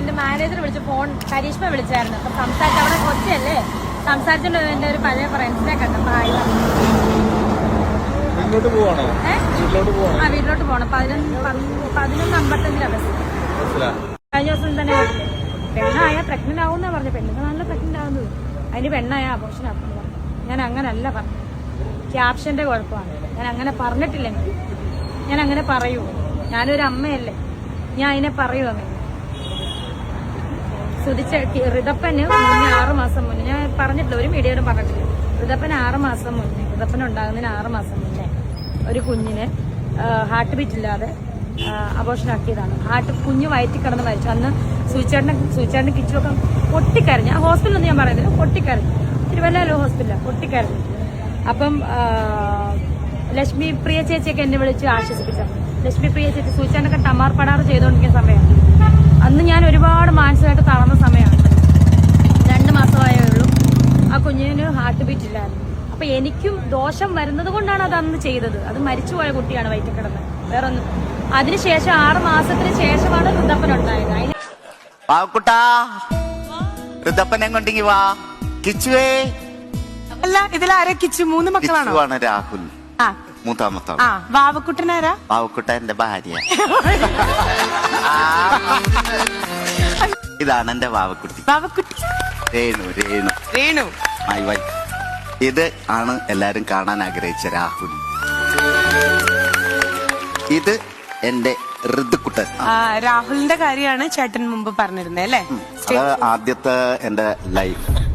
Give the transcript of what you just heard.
എന്റെ മാനേജർ വിളിച്ച് ഫോൺ കരീഷ്മ വിളിച്ചായിരുന്നു. അപ്പൊ സംസാരിച്ച അവിടെ കൊച്ചല്ലേ? സംസാരിച്ചോണ്ട് എന്റെ ഒരു പഴയ ഫ്രണ്ട്സിനെ ആയി വീട്ടിലോട്ട് പോവാണോ? ആ വീട്ടിലോട്ട് പോണം. പതിനൊന്ന് പതിനൊന്ന് അമ്പത്തഞ്ചിലാ ബസ് കഴിഞ്ഞ ദിവസം തന്നെ? പെണ്ണായ പ്രഗ്നന്റ് ആവുന്ന പറഞ്ഞു പെണ്ണുങ്ങൾ നല്ല പ്രഗ്നന്റ് ആവുന്നത്. അതിന് പെണ്ണായ അബോഷൻ ആക്കുന്നു ഞാൻ അങ്ങനല്ല പറഞ്ഞു ക്യാപ്ഷന്റെ കുഴപ്പമാണ്. ഞാൻ അങ്ങനെ പറഞ്ഞിട്ടില്ലെങ്കിൽ ഞാൻ അങ്ങനെ പറയൂ. ഞാനൊരു അമ്മയല്ലേ. ഞാൻ അതിനെ പറയൂ അങ്ങനെ സുതിച്ച ഋതപ്പന് മുന്നേ ആറ് മാസം മുന്നേ. ഞാൻ പറഞ്ഞിട്ടില്ല ഒരു മീഡിയയിലും പറഞ്ഞിട്ടില്ല. ഋതപ്പൻ ആറ് മാസം മുന്നേ ഋതപ്പൻ ഉണ്ടാകുന്നതിന് ആറ് മാസം മുന്നേ ഒരു കുഞ്ഞിനെ ഹാർട്ട് ബീറ്റ് ഇല്ലാതെ അബോഷൻ ആക്കിയതാണ്. ഹാർട്ട് കുഞ്ഞ് വയറ്റിൽ കിടന്ന് മരിച്ചു. അന്ന് സൂചേട്ടനെ സൂചേട്ടന്റെ കിച്ചുമൊക്കെ പൊട്ടിക്കരഞ്ഞു. ആ ഹോസ്പിറ്റലൊന്നും ഞാൻ പറയുന്നില്ല പൊട്ടിക്കരഞ്ഞു. തിരുവല്ലയിലോ ഹോസ്പിറ്റലാണ് പൊട്ടിക്കരഞ്ഞു. അപ്പം ലക്ഷ്മി പ്രിയ ചേച്ചിയൊക്കെ എന്നെ വിളിച്ച് ആശ്വസിപ്പിച്ചു ലക്ഷ്മി പ്രിയ ചേച്ചി സൂചേട്ടനൊക്കെ ടമാർ പടാറ് ചെയ്തുകൊണ്ടിരിക്കുന്ന സമയമാണ്. അന്ന് ഞാൻ ഒരുപാട് മാനസികമായിട്ട് തളർന്ന സമയമാണ്. രണ്ട് മാസമായേ ഉള്ളൂ. ആ കുഞ്ഞിന് ഹാർട്ട് ബീറ്റ് ഇല്ലായിരുന്നു. അപ്പൊ എനിക്കും ദോഷം വരുന്നത് കൊണ്ടാണ് അത് അന്ന് ചെയ്തത്. അത് മരിച്ചുപോയ കുട്ടിയാണ് വയറ്റിൽ കിടന്ന് വേറെ ഒന്നും അതിനുശേഷം ആറ് മാസത്തിന് ശേഷമാണ് വൃദ്ധപ്പൻ ഉണ്ടായത്. അതിന് പാവക്കുട്ടാ ഋതപ്പനെ കൊണ്ടെങ്കി വാ. കിച്ചുവേ. അല്ല ഇതിലാരെ കിച്ചു? മൂന്ന് മക്കളാണ്? രാഹുൽ. മൂത്താമത്ത ആ വാവക്കുട്ടനാരാ? വാവക്കുട്ട എന്റെ ഭാര്യ. ഇതാണ് എന്റെ വാവക്കുട്ടി. വാവക്കുട്ടി. രേണു രേണു. രേണു. മൈ വൈഫ് ഇത് ആണ് എല്ലാരും കാണാൻ ആഗ്രഹിച്ച രാഹുൽ. ഇത് എന്റെ ഋതുക്കുട്ടൻ. ആ, രാഹുലിന്റെ കാര്യമാണ് ചേട്ടൻ മുമ്പ് പറഞ്ഞിരുന്നത് അല്ലേ? അത് ആദ്യത്തെ എന്റെ ലൈഫ്